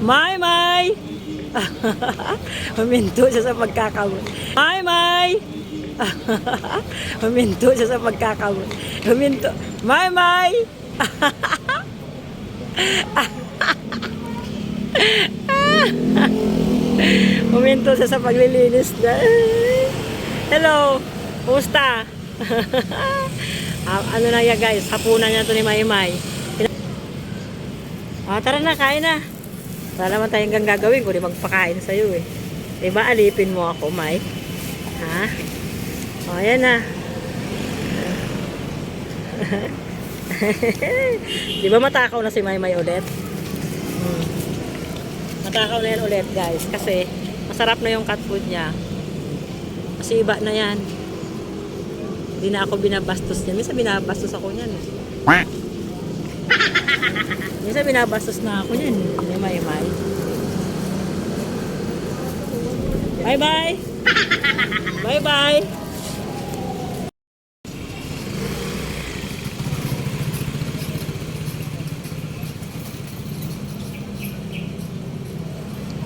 May, may! Huminto siya sa pagkakamot. May, may! Huminto siya sa pagkakamot. Huminto. May, may! Huminto siya sa paglilinis niya. Hello! Kumusta? Ah, ano na yan guys? Hapunan niya to ni Maymay. Ah, tara na, kain na. Wala naman tayong gang gagawin kundi magpakain sa'yo eh. Diba alipin mo ako, May? Ha? O, ayan na. Di ba matakaw na si Maymay ulit? Hmm. Matakaw na yan ulit, guys. Kasi masarap na yung cat food niya. Kasi iba na yan. Hindi na ako binabastos niyan. Minsan binabastos ako niyan. eh. Minsan binabastos na ako niyan. Hindi may may. Bye bye. bye bye.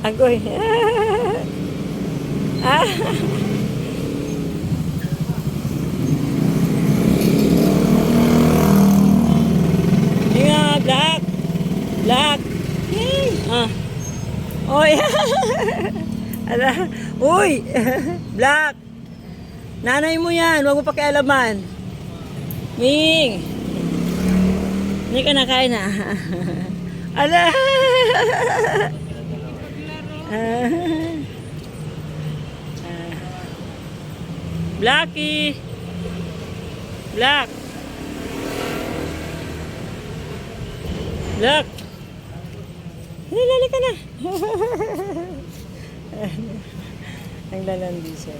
Agoy. ah. Yung nga, black. Black. Oy. Ala. Uy. black. Nanay mo yan. Huwag mo pakialaman. Ming. Hindi ka nakain na. Ala. Ah. Ah. Blackie. Black. Look! Nilali ka na! Ang lalandi siya.